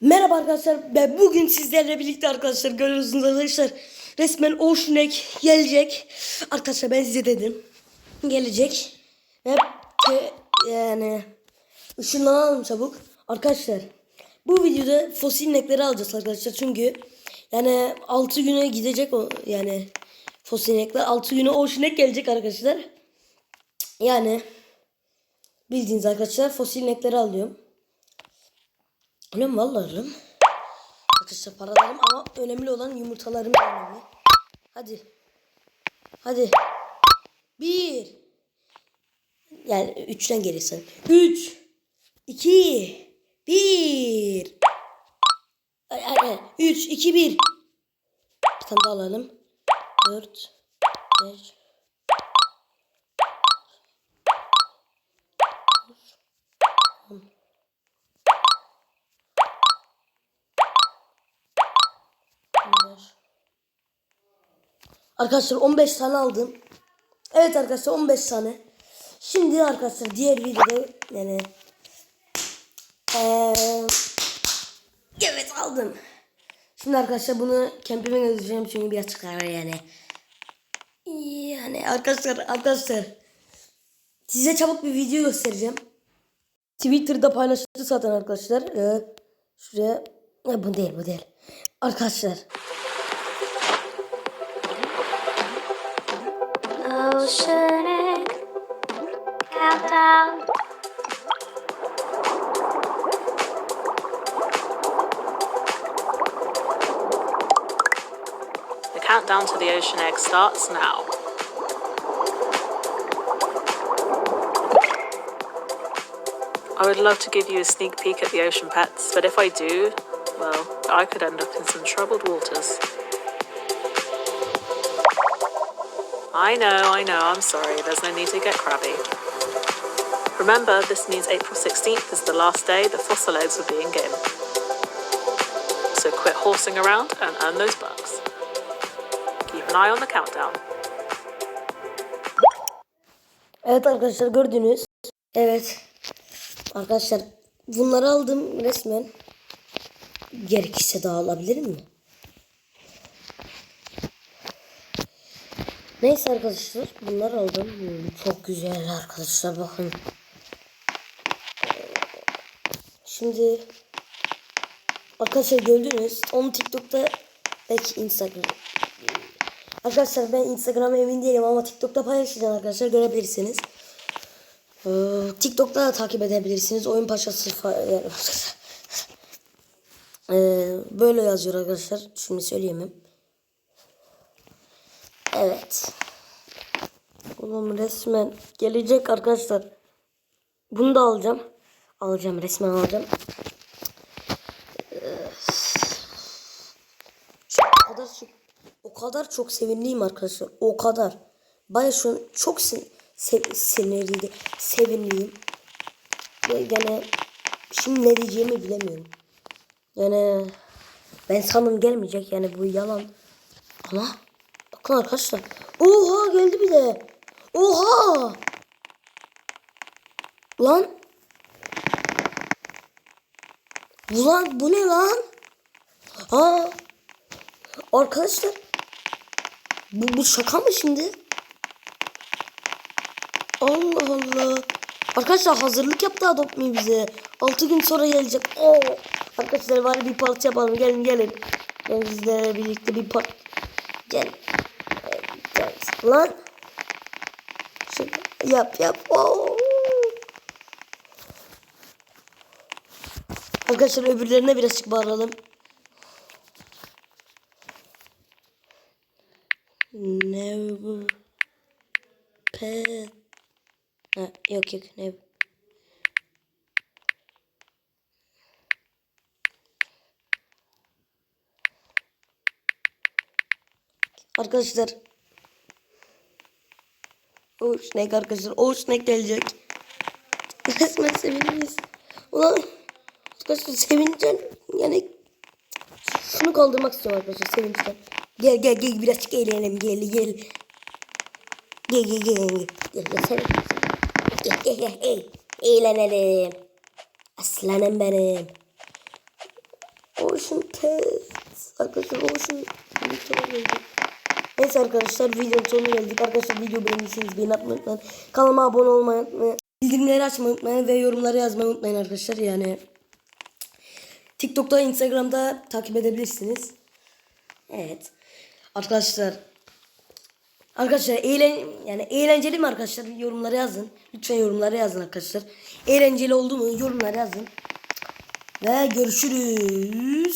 Merhaba arkadaşlar. Ben bugün sizlerle birlikte arkadaşlar görüyorsunuz arkadaşlar. Resmen Ocean gelecek. Arkadaşlar ben size dedim. Gelecek. Ve yani ışınlanalım çabuk. Arkadaşlar bu videoda fosil inekleri alacağız arkadaşlar. Çünkü yani 6 güne gidecek o yani fosil inekler 6 güne Ocean gelecek arkadaşlar. Yani bildiğiniz arkadaşlar fosil inekleri alıyorum. Vallahi alıyorum. Arkadaşlar paralarım ama önemli olan yumurtalarım önemli. Hadi. Hadi. Bir. Yani üçten gelirsen. Üç. iki, Bir. Üç, iki, bir. Bir tane daha alalım. Dört. Beş. Beş. Arkadaşlar 15 tane aldım. Evet arkadaşlar 15 tane. Şimdi arkadaşlar diğer videoda yani eee, evet aldım. Şimdi arkadaşlar bunu kempime götüreceğim çünkü biraz çıkar yani. Yani arkadaşlar arkadaşlar size çabuk bir video göstereceğim. Twitter'da paylaşıldı zaten arkadaşlar. Ee, şuraya ya bu değil bu değil. Arkadaşlar Oceanic countdown. The countdown to the ocean egg starts now. I would love to give you a sneak peek at the ocean pets, but if I do, well, I could end up in some troubled waters. I know, I know, I'm sorry, there's no need to get crabby. Remember, this means April 16th is the last day the fossil eggs are being given. So quit horsing around and earn those bucks. Keep an eye on the countdown. Evet arkadaşlar gördünüz. Evet. Arkadaşlar bunları aldım resmen. Gerekirse daha alabilirim mi? Neyse arkadaşlar bunları aldım. Hmm, Çok güzel arkadaşlar bakın. Şimdi arkadaşlar gördünüz. Onu TikTok'ta belki Instagram. Arkadaşlar ben Instagram'a emin değilim ama TikTok'ta paylaşacağım arkadaşlar görebilirsiniz. Ee, TikTok'ta da takip edebilirsiniz. Oyun paşası Ee, böyle yazıyor arkadaşlar. Şimdi söyleyemem. Evet. Oğlum resmen gelecek arkadaşlar. Bunu da alacağım. Alacağım resmen alacağım. O kadar çok, o kadar çok sevinliyim arkadaşlar. O kadar. Baya şu an çok sin sev sinirliydi. Sevinliyim. Ve yani şimdi ne diyeceğimi bilemiyorum. Yani ben sanırım gelmeyecek yani bu yalan. Ama bakın arkadaşlar. Oha geldi bir de. Oha. Lan. Ulan bu ne lan? Aa. Arkadaşlar. Bu, bu şaka mı şimdi? Allah Allah. Arkadaşlar hazırlık yaptı Adopt bize. 6 gün sonra gelecek. Oo. Arkadaşlar var bir parti yapalım. Gelin gelin. Ben sizlerle birlikte bir part. Gel. Lan. Şöyle yap yap. Oo. Arkadaşlar öbürlerine birazcık bağıralım. Never pet. Ha, yok yok never. Arkadaşlar. O Snake arkadaşlar. O Snake gelecek. Resmen seviniyoruz. Ulan arkadaşlar sevineceğim. Yani şunu kaldırmak istiyorum arkadaşlar sevinçten. Gel gel gel birazcık eğlenelim gel gel. Gel gel gel gel. Gel gel. Gel gel gel. Ey, eğlenelim. Aslanım benim. Ocean Test. Arkadaşlar Ocean Neyse arkadaşlar videonun sonuna geldik. Arkadaşlar video beğendiyseniz beğeni atmayı unutmayın. Kanalıma abone olmayı unutmayın. Bildirimleri açmayı unutmayın ve yorumları yazmayı unutmayın arkadaşlar. Yani TikTok'ta, Instagram'da takip edebilirsiniz. Evet. Arkadaşlar Arkadaşlar eğlen yani eğlenceli mi arkadaşlar? Yorumlara yazın. Lütfen yorumlara yazın arkadaşlar. Eğlenceli oldu mu? Yorumlara yazın. Ve görüşürüz.